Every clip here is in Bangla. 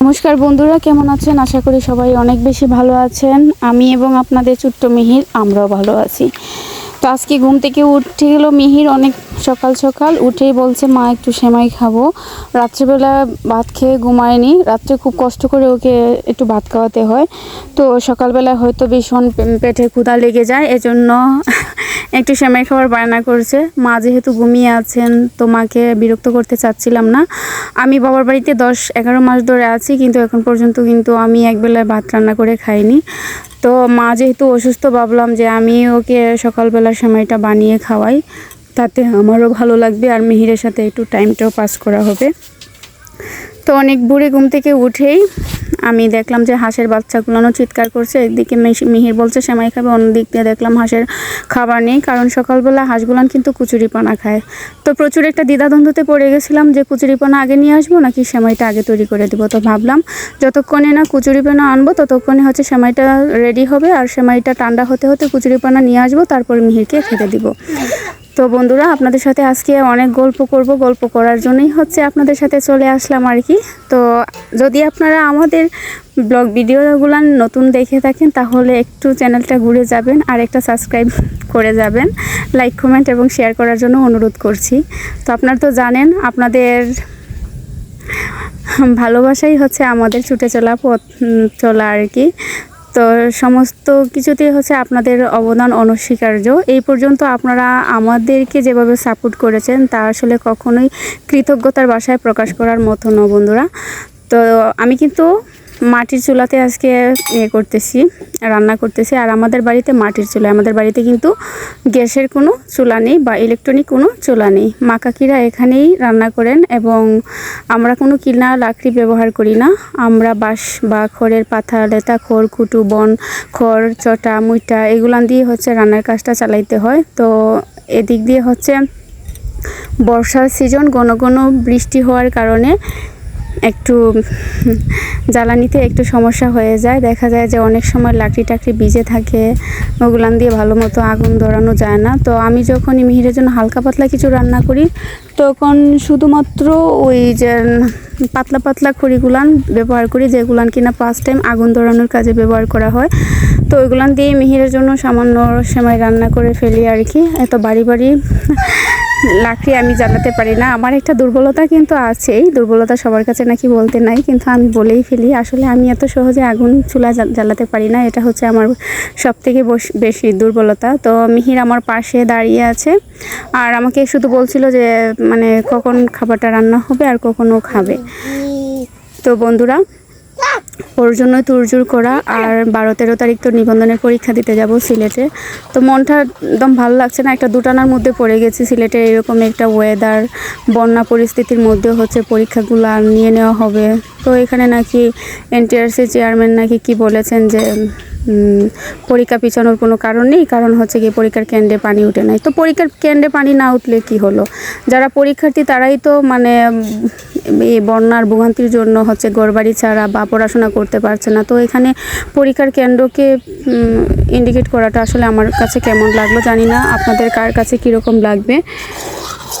নমস্কার বন্ধুরা, কেমন আছেন? আশা করি সবাই অনেক বেশি ভালো আছেন। আমি এবং আপনাদের ছোট্ট মিহির, আমরাও ভালো আছি। তো আজকে ঘুম থেকে উঠে গেল মিহির, অনেক সকাল সকাল। উঠেই বলছে, মা, একটু সেমাই খাব। রাত্রেবেলা ভাত খেয়ে ঘুমায়নি। রাত্রে খুব কষ্ট করে ওকে একটু ভাত খাওয়াতে হয়। তো সকালবেলা হয়তো ভীষণ পেটে ক্ষুধা লেগে যায়। এজন্য একটু সেমাই খাবার বায়না করছে। মা যেহেতু ঘুমিয়ে আছেন, তো মাকে বিরক্ত করতে চাচ্ছিলাম না। আমি বাবার বাড়িতে দশ এগারো মাস ধরে আছি, কিন্তু এখন পর্যন্ত কিন্তু আমি একবেলায় ভাত রান্না করে খাইনি। তো মা যেহেতু অসুস্থ, ভাবলাম যে আমি ওকে সকালবেলার সময়টা বানিয়ে খাওয়াই। তাতে আমারও ভালো লাগবে আর মিহিরের সাথে একটু টাইমটাও পাস করা হবে। তো অনেক বুড়ি ঘুম থেকে উঠেই আমি দেখলাম যে হাঁসের বাচ্চাগুলোও চিৎকার করছে, একদিকে মিহি- মিহির বলছে, সেমাই খাবে। অন্যদিক দিয়ে দেখলাম হাঁসের খাবার নেই, কারণ সকালবেলা হাঁসগুলান কিন্তু কুচুরিপানা খায়। তো প্রচুর একটা দ্বিধাদ্বন্দ্বতে পড়ে গেছিলাম যে কুচুরিপানা আগে নিয়ে আসব নাকি সেমাইটা আগে তৈরি করে দেবো? তো ভাবলাম যতক্ষণে না কুচুরিপানা আনব, ততক্ষণে হচ্ছে সেমাইটা রেডি হবে আর সেমাইটা ঠান্ডা হতে হতে কুচুরিপানা নিয়ে আসব, তারপর মিহিরকে খেতে দিব। তো বন্ধুরা, আপনাদের সাথে আজকে অনেক গল্প করব। গল্প করার জন্যই হচ্ছে আপনাদের সাথে চলে আসলাম আর কি। তো যদি আপনারা আমাদের ব্লগ ভিডিওগুলো নতুন দেখে থাকেন, তাহলে একটু চ্যানেলটা ঘুরে যাবেন আর একটা সাবস্ক্রাইব করে যাবেন। লাইক, কমেন্ট এবং শেয়ার করার জন্য অনুরোধ করছি। তো আপনারা তো জানেন, আপনাদের ভালোবাসাই হচ্ছে আমাদের ছুটে চলা পথ চলা আর কি। তো সমস্ত কিছুতেই হচ্ছে আপনাদের অবদান অনস্বীকার্য। এই পর্যন্ত আপনারা আমাদেরকে যেভাবে সাপোর্ট করেছেন, তা আসলে কখনোই কৃতজ্ঞতার বাসায় প্রকাশ করার মতো ন বন্ধুরা। তো আমি কিন্তু মাটির চুলাতে আজকে ইয়ে করতেছি, রান্না করতেছি। আর আমাদের বাড়িতে মাটির চুলা, আমাদের বাড়িতে কিন্তু গ্যাসের কোনো চুলা নেই বা ইলেকট্রনিক কোনো চুলা নেই। মা কাকিরা এখানেই রান্না করেন এবং আমরা কোনো কিনা লাকড়ি ব্যবহার করি না। আমরা বাঁশ বা খড়ের পাথা লেতা, খড় কুটু বন, খড় চটা মুইটা এগুলান দিয়ে হচ্ছে রান্নার কাজটা চালাইতে হয়। তো এদিক দিয়ে হচ্ছে বর্ষার সিজন ঘন ঘন বৃষ্টি হওয়ার কারণে একটু জ্বালানিতে একটু সমস্যা হয়ে যায়। দেখা যায় যে অনেক সময় লাকড়ি টাকড়ি ভিজে থাকে, ওগুলান দিয়ে ভালো মতো আগুন ধরানো যায় না। তো আমি যখন মিহিরের জন্য হালকা পাতলা কিছু রান্না করি, তখন শুধুমাত্র ওই যে, পাতলা পাতলা খড়িগুলান ব্যবহার করি, যেগুলান কিনা ফার্স্ট টাইম আগুন ধরানোর কাজে ব্যবহার করা হয়। তো ওইগুলান দিয়ে মিহিরের জন্য সামান্য সময় রান্না করে ফেলি আর কি। এত বাড়ি বাড়ি লাকড়ি আমি জ্বালাতে পারি না। আমার একটা দুর্বলতা কিন্তু আছেই। দুর্বলতা সবার কাছে নাকি বলতে নাই, কিন্তু আমি বলেই ফেলি, আসলে আমি এত সহজে আগুন চুলা জ্বালাতে পারি না, এটা হচ্ছে আমার সব থেকে বেশি দুর্বলতা। তো মিহির আমার পাশে দাঁড়িয়ে আছে, আর আমাকে শুধু বলছিল যে মানে কখন খাবারটা রান্না হবে আর কখন ও খাবে। তো বন্ধুরা ওর জন্য তুরজুর করা আর বারো তেরো তারিখ তো নিবন্ধনের পরীক্ষা দিতে যাব সিলেটে। তো মনটা একদম ভালো লাগছে না, একটা দুটানার মধ্যে পড়ে গেছি সিলেটে, এরকম একটা ওয়েদার বন্যা পরিস্থিতির মধ্যে হচ্ছে পরীক্ষাগুলো নিয়ে নেওয়া হবে। তো এখানে নাকি এনটিআরসি চেয়ারম্যান নাকি কি বলেছেন যে পরীক্ষা পিছানোর কোনো কারণ নেই, কারণ হচ্ছে গিয়ে পরীক্ষার কেন্দ্রে পানি উঠে নাই। তো পরীক্ষার কেন্দ্রে পানি না উঠলে কি হলো? যারা পরীক্ষার্থী তারাই তো মানে এই বন্যার ভোগান্তির জন্য হচ্ছে ঘরবাড়ি ছাড়া বা পড়াশোনা করতে পারছে না। তো এখানে পরীক্ষার কেন্দ্রকে ইন্ডিকেট করাটা আসলে আমার কাছে কেমন লাগল জানি না। আপনাদের কার কাছে কীরকম লাগবে?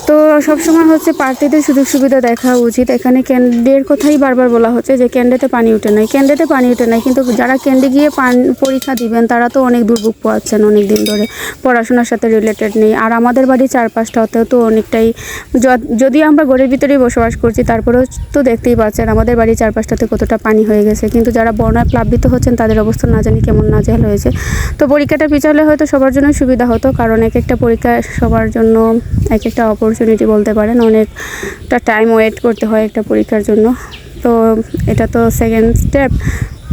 তো সবসময় হচ্ছে প্রার্থীদের সুযোগ সুবিধা দেখা উচিত। এখানে কেন্দ্রের কথাই বারবার বলা হচ্ছে যে কেন্দ্রেতে পানি উঠে নাই। কেন্দ্রেতে পানি উঠে নাই, কিন্তু যারা কেন্দ্রে গিয়ে পান পরীক্ষা দিবেন, তারা তো অনেক দুর্ভোগ পোয়াচ্ছেন অনেক দিন ধরে। পড়াশোনার সাথে রিলেটেড নেই। আর আমাদের বাড়ির চারপাশটাতেও তো অনেকটাই য- যদিও আমরা ঘরের ভিতরেই বসবাস করছি, তারপরেও তো দেখতেই পাচ্ছেন আমাদের বাড়ির চারপাশটাতে কতটা পানি হয়ে গেছে। কিন্তু যারা বন্যায় প্লাবিত হচ্ছেন, তাদের অবস্থা না জানি কেমন নাজেহাল হয়েছে। তো পরীক্ষাটা পিছালে হয়তো সবার জন্য সুবিধা হতো, কারণ এক একটা পরীক্ষা সবার জন্য এক একটা অপরচুনিটি বলতে পারেন, অনেকটা টাইম ওয়েট করতে হয় একটা পরীক্ষার জন্য। তো এটা তো সেকেন্ড স্টেপ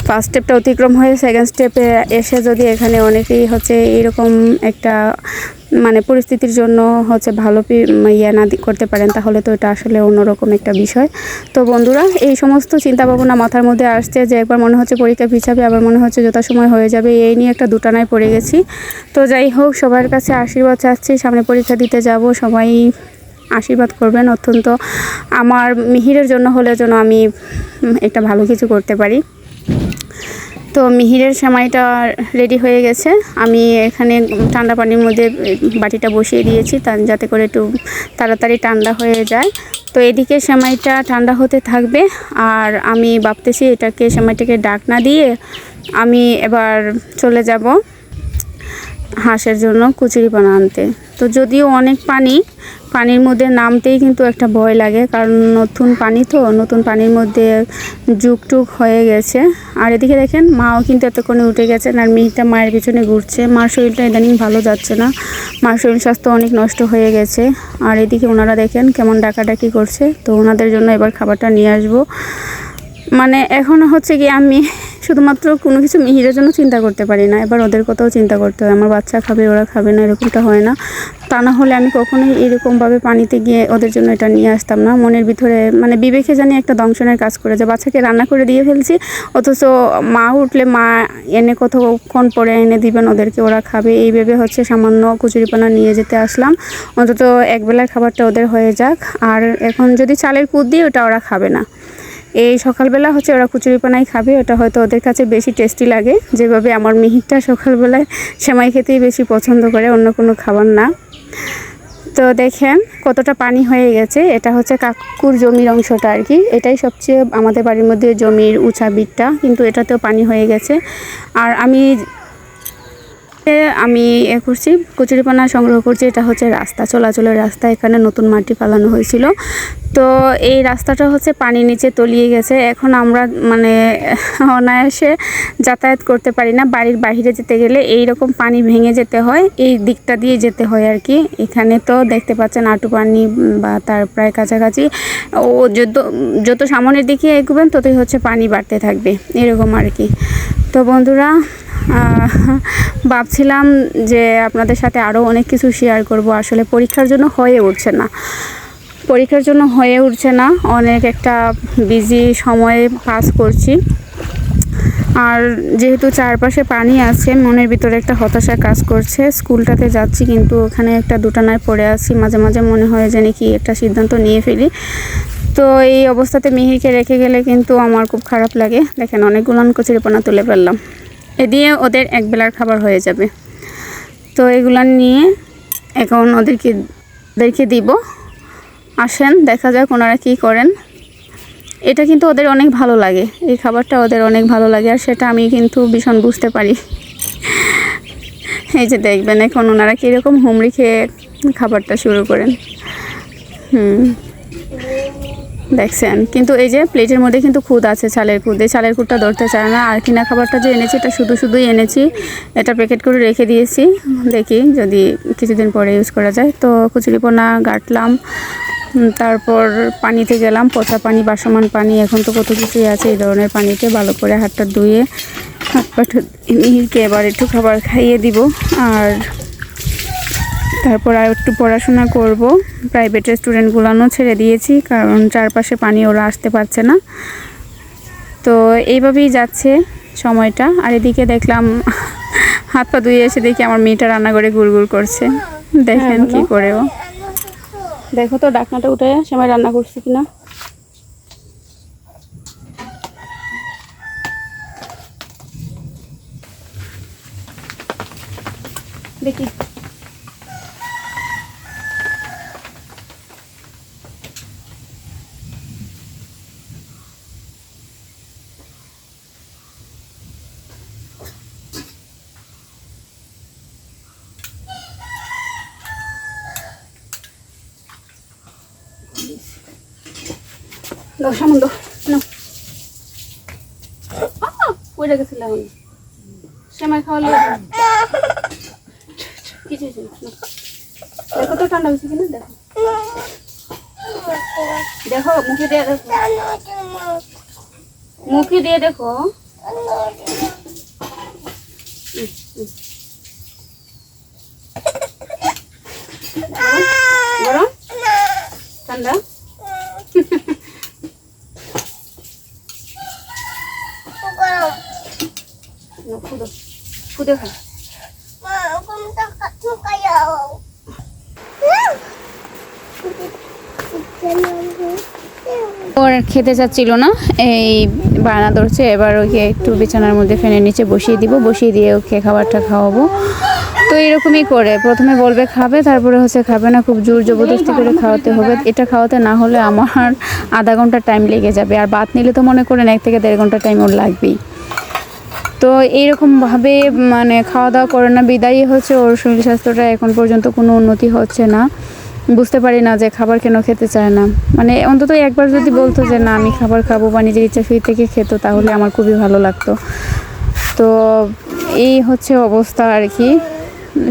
ফার্স্ট স্টেপটা অতিক্রম হয়ে সেকেন্ড স্টেপে এসে যদি এখানে অনেকেই হচ্ছে এরকম একটা মানে পরিস্থিতির জন্য হচ্ছে ভালো ইয়ে না করতে পারেন, তাহলে তো এটা আসলে অন্যরকম একটা বিষয়। তো বন্ধুরা, এই সমস্ত চিন্তা ভাবনা মাথার মধ্যে আসছে যে একবার মনে হচ্ছে পরীক্ষা পিছাবে আবার মনে হচ্ছে যথাসময় হয়ে যাবে, এই নিয়ে একটা দুটানায় পড়ে গেছি। তো যাই হোক, সবার কাছে আশীর্বাদ চাচ্ছি, সামনে পরীক্ষা দিতে যাব, সবাই আশীর্বাদ করবেন। অত্যন্ত আমার মিহিরের জন্য হলে যেন আমি একটা ভালো কিছু করতে পারি। তো মিহিরের সেমাইটা রেডি হয়ে গেছে। আমি এখানে ঠান্ডা পানির মধ্যে বাটিটা বসিয়ে দিয়েছি তা যাতে করে একটু তাড়াতাড়ি ঠান্ডা হয়ে যায়। তো এদিকে সেমাইটা ঠান্ডা হতে থাকবে আর আমি ভাবতেছি এটাকে সেমাইটাকে ডাক না দিয়ে আমি এবার চলে যাব হাঁসের জন্য কুচুরিপানা আনতে। তো যদিও অনেক পানি, পানির মধ্যে নামতেই কিন্তু একটা ভয় লাগে, কারণ নতুন পানি তো, নতুন পানির মধ্যে যুগ টুক হয়ে গেছে। আর এদিকে দেখেন, মাও কিন্তু এতক্ষণে উঠে গেছেন আর মেয়েটা মায়ের পিছনে ঘুরছে। মার শরীরটা ইদানিং ভালো যাচ্ছে না, মার শরীর স্বাস্থ্য অনেক নষ্ট হয়ে গেছে। আর এদিকে ওনারা দেখেন কেমন ডাকাডাকি করছে, তো ওনাদের জন্য এবার খাবারটা নিয়ে আসব। মানে এখন হচ্ছে কি আমি শুধুমাত্র কোনো কিছু মিহিরের জন্য চিন্তা করতে পারি না। এবার ওদের কথাও চিন্তা করতে হয়। আমার বাচ্চা খাবে, ওরা খাবে না, এরকমটা হয় না। তা না হলে আমি কখনোই এরকমভাবে পানিতে গিয়ে ওদের জন্য এটা নিয়ে আসতাম না। মনের ভিতরে মানে বিবেকে জানি একটা দংশনের কাজ করে যে বাচ্চাকে রান্না করে দিয়ে ফেলছি, অথচ মা উঠলে মা এনে কতক্ষণ পরে এনে দিবেন ওদেরকে, ওরা খাবে। এই ভেবে হচ্ছে সামান্য কচুরিপানা নিয়ে যেতে আসলাম। অন্তত একবেলার খাবারটা ওদের হয়ে যাক। আর এখন যদি চালের কুদ দিই, ওটা ওরা খাবে না। এই সকালবেলা হচ্ছে ওরা কচুরিপানাই খাবে, ওটা হয়তো ওদের কাছে বেশি টেস্টি লাগে। যেভাবে আমার মিহিরটা সকালবেলায় সেমাই খেতেই বেশি পছন্দ করে, অন্য কোনো খাবার না। তো দেখেন কতটা পানি হয়ে গেছে। এটা হচ্ছে কাকুর জমির অংশটা আর কি। এটাই সবচেয়ে আমাদের বাড়ির মধ্যে জমির উঁচা বিটটা, কিন্তু এটাতেও পানি হয়ে গেছে। আর আমি আমি এ করছি, কচুরিপানা সংগ্রহ করছি, এটা হচ্ছে রাস্তা, চলাচলের রাস্তা, এখানে নতুন মাটি ফালানো হয়েছিল। তো এই রাস্তাটা হচ্ছে পানি নিচে তলিয়ে গেছে, এখন আমরা মানে অনায়াসে যাতায়াত করতে পারি না, বাড়ির বাইরে যেতে গেলে এই রকম পানি ভেঙে যেতে হয়, এই দিকটা দিয়ে যেতে হয় আর কি। এখানে তো দেখতে পাচ্ছেন আটু পানি বা তার প্রায় কাছাকাছি, ও যত যত সামনের দিকে এগোবেন ততই হচ্ছে পানি বাড়তে থাকবে, এরকম আর কি। তো বন্ধুরা ভাবছিলাম যে আপনাদের সাথে আরও অনেক কিছু শেয়ার করব। আসলে পরীক্ষার জন্য হয়ে উঠছে না। পরীক্ষার জন্য হয়ে উঠছে না। অনেক একটা বিজি সময়ে পাস করছি। আর যেহেতু চারপাশে পানি আছে, মনের ভিতরে একটা হতাশা কাজ করছে। স্কুলটাতে যাচ্ছি, কিন্তু ওখানে একটা দুটানায় পড়ে আছি। মাঝে মাঝে মনে হয় যে নাকি একটা সিদ্ধান্ত নিয়ে ফেলি। তো এই অবস্থাতে মিহিকে রেখে গেলে কিন্তু আমার খুব খারাপ লাগে। দেখেন অনেকগুলো কচুরিপানা তুলে ফেললাম। এ দিয়ে ওদের এক বেলার খাবার হয়ে যাবে। তো এগুলো নিয়ে এখন ওদেরকে ওদেরকে দিব। আসেন, দেখা যাক ওনারা কী করেন। এটা কিন্তু ওদের অনেক ভালো লাগে। এই খাবারটা ওদের অনেক ভালো লাগে আর সেটা আমি কিন্তু ভীষণ বুঝতে পারি। এই যে দেখবেন এখন ওনারা কীরকম হুমড়ি খেয়ে খাবারটা শুরু করেন। হুম। দেখছেন? কিন্তু এই যে প্লেটের মধ্যে কিন্তু খুদ আছে, চালের খুদ। এই চালের খুদটা ধরতে চায় না। আর কিনা খাবারটা যে এনেছি, এটা শুধু শুধুই এনেছি। এটা প্যাকেট করে রেখে দিয়েছি। দেখি যদি কিছুদিন পরে ইউজ করা যায়। তো কচুরিপোনা গাঁটলাম তারপর পানিতে গেলাম। পচা পানি, বাসমান পানি, এখন তো কত কিছুই আছে এই ধরনের পানিতে। ভালো করে হাতটা ধুয়ে, হাত পা মিহিরকে এবার একটু খাবার খাইয়ে দিব। আর তারপর আর একটু পড়াশোনা করব। প্রাইভেটের স্টুডেন্টগুলোও ছেড়ে দিয়েছি কারণ চারপাশে পানি ওরা আসতে পারছে না। তো এইভাবেই যাচ্ছে সময়টা। আর এদিকে দেখলাম হাত পা ধুয়ে এসে দেখি আমার মেয়েটা রান্না করে গুড়গুড় করছে। দেখেন কি করে ও দেখো তো ডাকনাটা উঠে সময় রান্না করছি কিনা। দেখি। দাও সামন দাও নাও পড়ে গেছিলাম আমি সেমাই খাওয়ালে কিছু। দেখো তো ঠান্ডা হয়েছে কিনা দেখো। দেখো মুখে দিয়ে দেখো। মুখে দিয়ে দেখো। উম, উম। ঠান্ডা? ওর খেতে চাচ্ছিল না, এই বায়না ধরছে, এবার ওকে একটু বিছানার মধ্যে ফ্যানের নিচে বসিয়ে দিব, বসিয়ে দিয়ে ওকে খাবারটা খাওয়াবো। তো এরকমই করে। প্রথমে বলবে খাবে, তারপরে হচ্ছে খাবে না, খুব জোর জবরদস্তি করে খাওয়াতে হবে। এটা খাওয়াতে না হলে আমার আধা ঘণ্টা টাইম লেগে যাবে। আর ভাত নিলে তো মনে করেন এক থেকে দেড় ঘণ্টা টাইম ওর লাগবেই। তো এইরকমভাবে মানে খাওয়া দাওয়া করে না। বিদায়ী হচ্ছে ওর শরীর স্বাস্থ্যটা এখন পর্যন্ত কোনো উন্নতি হচ্ছে না। বুঝতে পারি না যে খাবার কেন খেতে চায় না। মানে অন্তত একবার যদি বলতো যে, না, আমি খাবার খাব বা নিজের ইচ্ছা ফির থেকে খেত, তাহলে আমার খুবই ভালো লাগতো। তো এই হচ্ছে অবস্থা আর কি।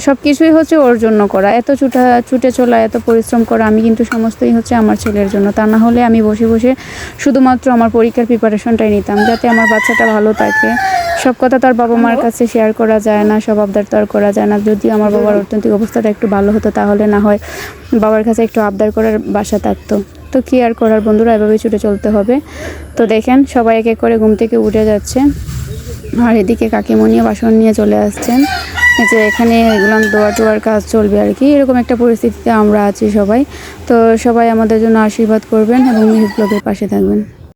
সব কিছুই হচ্ছে ওর জন্য করা। এত ছুটা ছুটে চলা এত পরিশ্রম করা আমি কিন্তু সমস্তই হচ্ছে আমার ছেলের জন্য। তা না হলে আমি বসে বসে শুধুমাত্র আমার পরীক্ষার প্রিপারেশনটাই নিতাম যাতে আমার বাচ্চাটা ভালো থাকে। সব কথা তো আর বাবা মার কাছে শেয়ার করা যায় না সব আবদার তো আর করা যায় না। যদি আমার বাবার অর্থনৈতিক অবস্থাটা একটু ভালো হতো তাহলে না হয় বাবার কাছে একটু আবদার করার বাসা থাকতো। তো কী আর করার বন্ধুরা এভাবেই ছুটে চলতে হবে। তো দেখেন সবাই এক এক করে ঘুম থেকে উঠে যাচ্ছে। আর এদিকে কাকিমণিও বাসন নিয়ে চলে আসছেন। যে এখানে এগুলো দোয়া টোয়ার কাজ চলবে আর কি। এরকম একটা পরিস্থিতিতে আমরা আছি সবাই। তো সবাই আমাদের জন্য আশীর্বাদ করবেন এবং নিউজ ব্লগের পাশে থাকবেন।